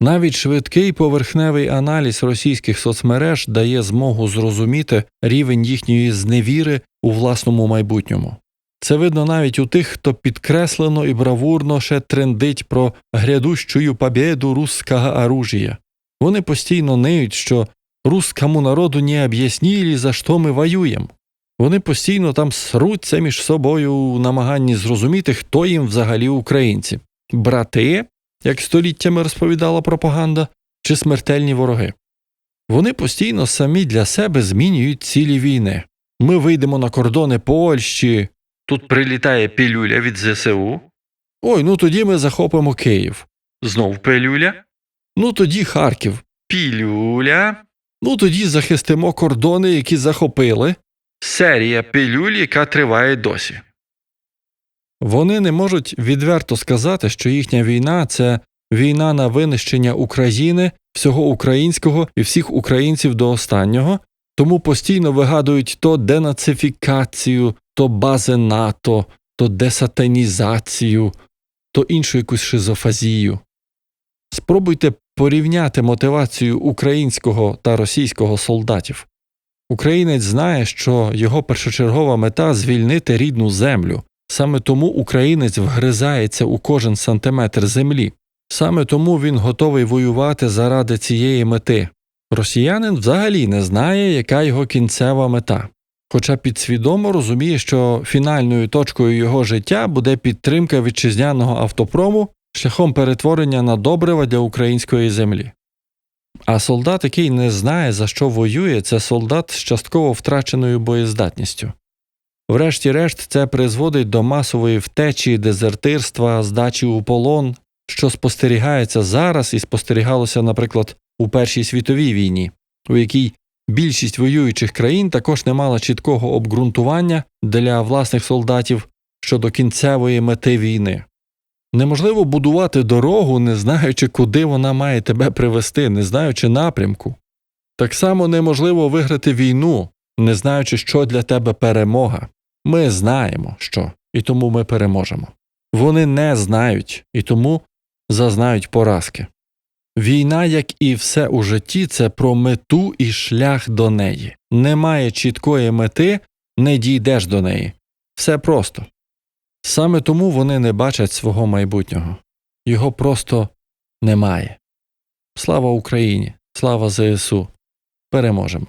Навіть швидкий поверхневий аналіз російських соцмереж дає змогу зрозуміти рівень їхньої зневіри у власному майбутньому. Це видно навіть у тих, хто підкреслено і бравурно ще трендить про грядущую побєду русского оружия. Вони постійно ниють, що русскому народу не об'яснили, за що ми воюємо. Вони постійно там сруться між собою у намаганні зрозуміти, хто їм взагалі українці брати, як століттями розповідала пропаганда, чи смертельні вороги. Вони постійно самі для себе змінюють цілі війни. Ми вийдемо на кордони Польщі, тут прилітає пілюля від ЗСУ. Ой, ну тоді ми захопимо Київ. Знов пилюля. Ну тоді Харків. Пілюля. Ну тоді захистимо кордони, які захопили. Серія пилюль, яка триває досі. Вони не можуть відверто сказати, що їхня війна це війна на винищення України, всього українського і всіх українців до останнього, тому постійно вигадують то денацифікацію, то бази НАТО, то десатанізацію, то іншу якусь шизофазію. Спробуйте порівняти мотивацію українського та російського солдатів. Українець знає, що його першочергова мета звільнити рідну землю. Саме тому українець вгризається у кожен сантиметр землі. Саме тому він готовий воювати заради цієї мети. Росіянин взагалі не знає, яка його кінцева мета, хоча підсвідомо розуміє, що фінальною точкою його життя буде підтримка вітчизняного автопрому шляхом перетворення на добрива для української землі. А солдат, який не знає, за що воює, це солдат з частково втраченою боєздатністю. Врешті-решт, це призводить до масової втечі, дезертирства, здачі у полон, що спостерігається зараз і спостерігалося, наприклад, у Першій світовій війні, у якій більшість воюючих країн також не мала чіткого обґрунтування для власних солдатів щодо кінцевої мети війни. Неможливо будувати дорогу, не знаючи, куди вона має тебе привести, не знаючи напрямку. Так само неможливо виграти війну, не знаючи, що для тебе перемога. Ми знаємо, що, і тому ми переможемо. Вони не знають і тому зазнають поразки. Війна, як і все у житті, це про мету і шлях до неї. Немає чіткої мети, не дійдеш до неї. Все просто. Саме тому вони не бачать свого майбутнього. Його просто немає. Слава Україні! Слава ЗСУ! Переможемо!